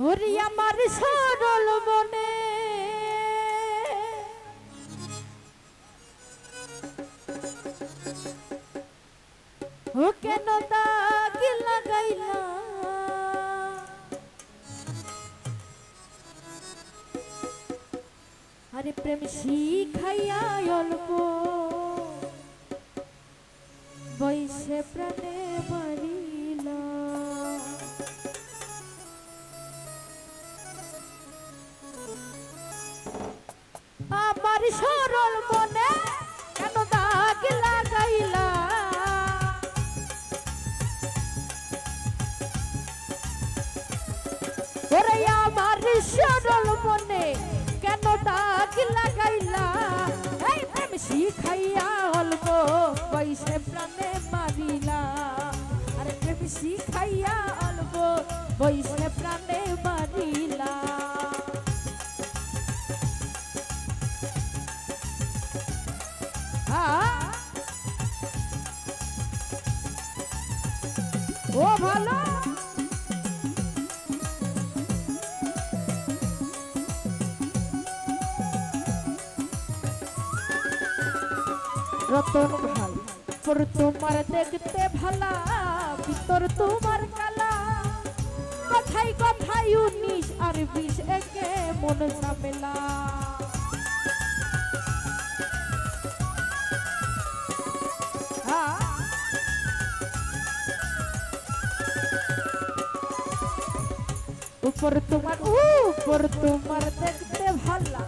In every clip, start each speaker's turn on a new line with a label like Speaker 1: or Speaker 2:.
Speaker 1: হরি আমার সরল মনে। ও কেন দাগি লাগাইলা? আরে প্রেম শিখাইয়া অল্প। বৈশে প্রাণে শিখাইয়া অল্প পয়সে প্রাণে মারিলা আরে প্রেম শিখাইয়া অল্প বয়সে রতন ভাই পর তোমার দেখতে ভালা, ভিতর তোমার কালা। কথাই কথাই উনিশ আর বিশ একে মন ঝামেলা। উপর তোমার উপর তোমার দেখতে ভালা,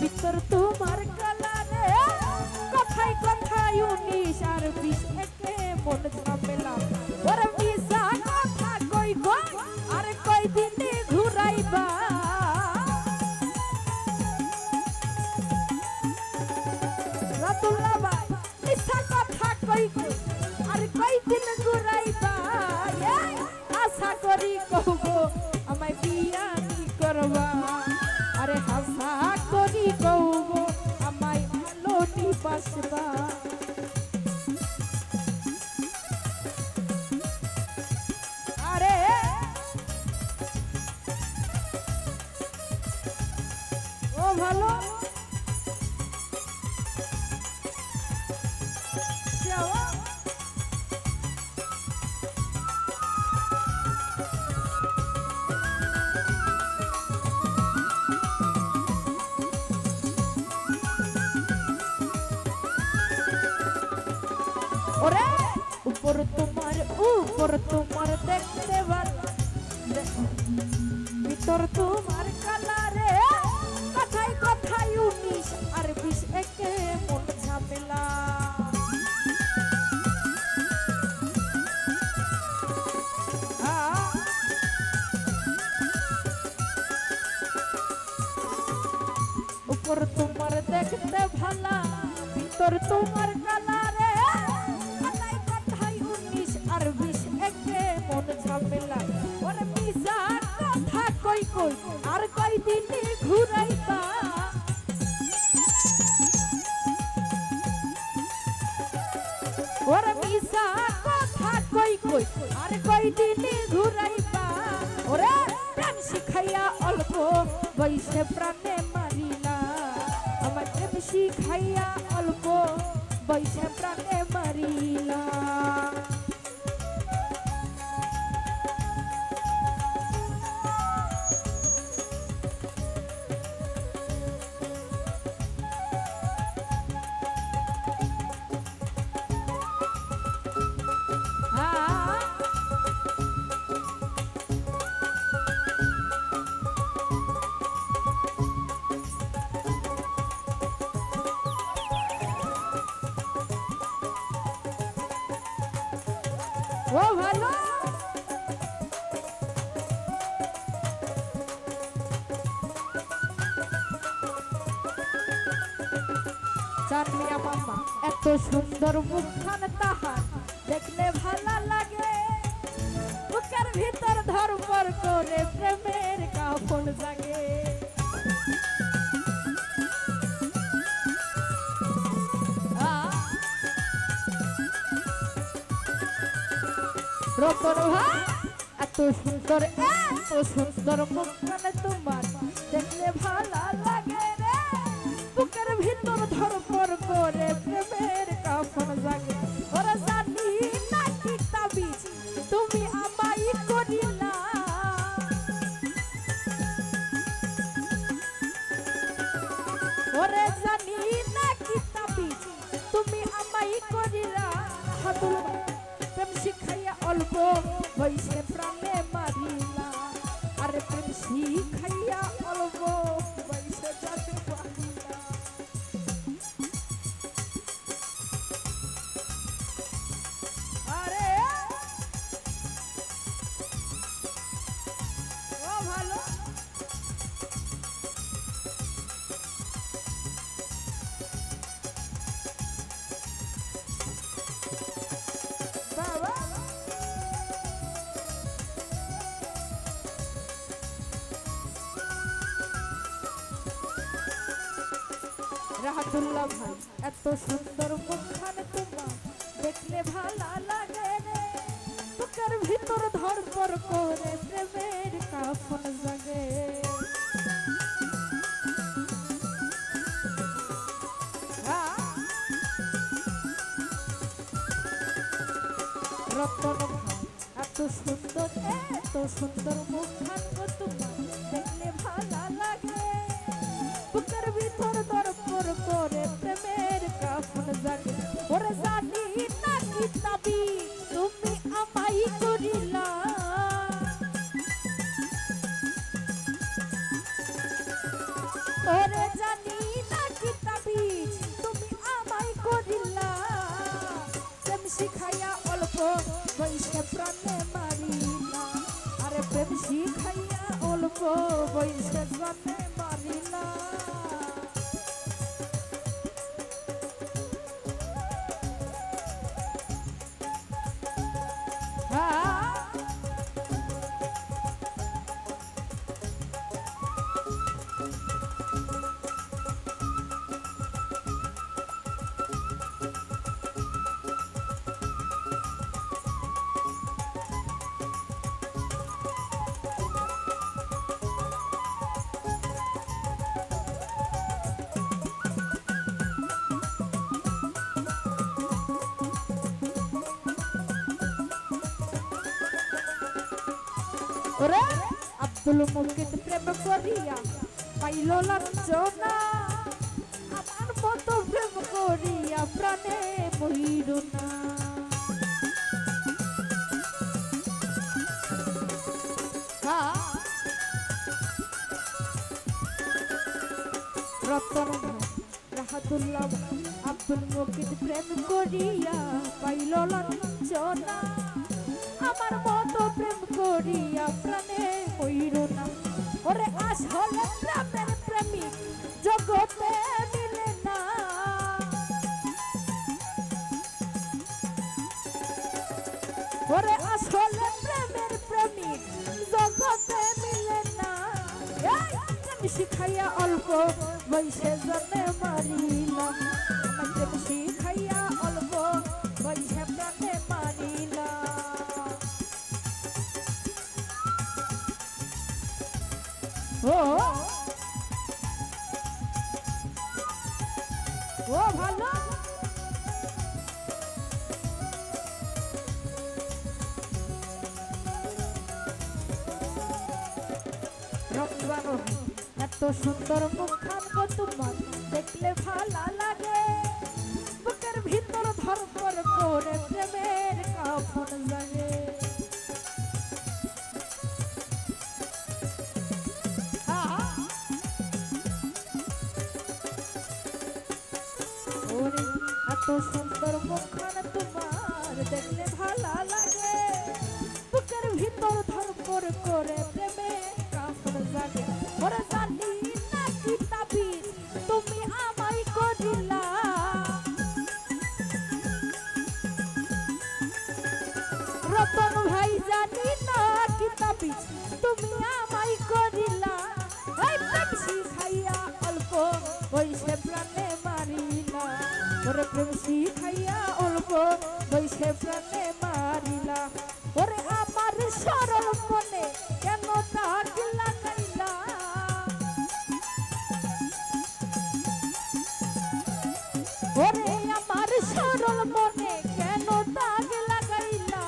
Speaker 1: ভিতর তোমার উনিশ আর বিশ একে মন ঝামেলা ওরে বিশা কথা কই কই আর কই দিনে ঘুরাইবা রাতুল্লাহ ভাই মিশা কথা কই কই আর কই দিন ঘুরাইবা আশা করি কহব আমায় বিয়া কি করবা আরে আশা করি কহব আমায় ভালো নি ওরে? উপর তোমার উপর তোমার দেখতে ভালো। ভিতর তোমার কালারে কথাই কথাই উনিশ আর বিশ একে মন ঝামেলা। উপর তোমার দেখতে ভালা, ভিতর তোমার কালারে দিনে ঘুরাইবা ওরে মিশা, কথা কই কই? আর কই দিনে ঘুরাইবা ওরে প্রাণ শিখাইয়া অল্প বৈশে প্রাণে ও ভালো এত সুন্দর মুখখান তাহার, দেখলে ভালো লাগে। বুকের ভিতর ধরপর করে প্রেমের কাপড় জাগে। রতন ভাই এত সুন্দর এত সুন্দর মুখখানে তোমার। দেখলে ভালো বয়সে প্রাণে মারিলা আরে প্রেম শিখাইয়া রাহাতুল্লাহ ভাই এত সুন্দর মুখখান তোমার, দেখলে ভালো লাগে রে। বুকের ভিতর ধরপর করে প্রেমের কাফন জাগে। রতন এত সুন্দর এত সুন্দর মুখখান তোমার ওরে আব্দুল মুকিত প্রেম করিয়া পাইল লাঞ্ছনা। আমার মতো প্রেম করিয়া প্রাণে মহির না। রতন রাহাতুল্লাহ আব্দুল মুকিত প্রেম করিয়া পাইল লাঞ্ছনা। আমার মতো বয়সে জন্মে মারিলাম সুন্দর মুখখান গো তোমার, দেখলে ভালো লাগে। বুকের ভিতর ধরপর করে প্রেমের কাফন লাগে এত সুন্দর মুখখান তোমার, দেখলে ভালো লাগে। বুকের ভিতর ধরপর করে প্রেমে নিশি খাইয়া অল্প দৈশে প্রাণে মারিলা। ওরে আমার সরল মনে কেন তার লাগাইলা ওরে আমার সরল মনে কেন দাগ লাগাইলা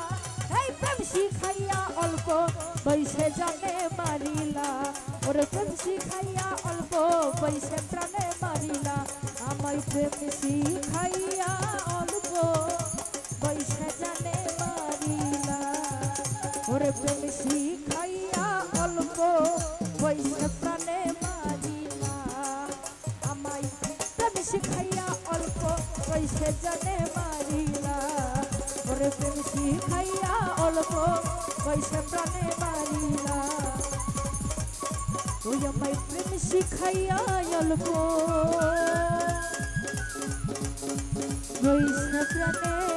Speaker 1: এই প্রেম শিখাইয়া অল্প বৈশে জানে মারিলা। ওরে প্রেম শিখাইয়া অল্প বৈশে প্রাণে মারিলা। আমায় প্রেম শিখাইয়া অল্প বয়সে জানে মারিলা। ওরে প্রেম শিখাইয়া অল্প বয়সে প্রাণে মারিলা। আমায় প্রেম শিখাইয়া অল্প বয়সে জানে মারিলা। ওরে প্রেম শিখাইয়া অল্প বয়সে প্রাণে মারিলা। তুই আমায় প্রেম শিখাইয়া অল্প বয়সে প্রাণে।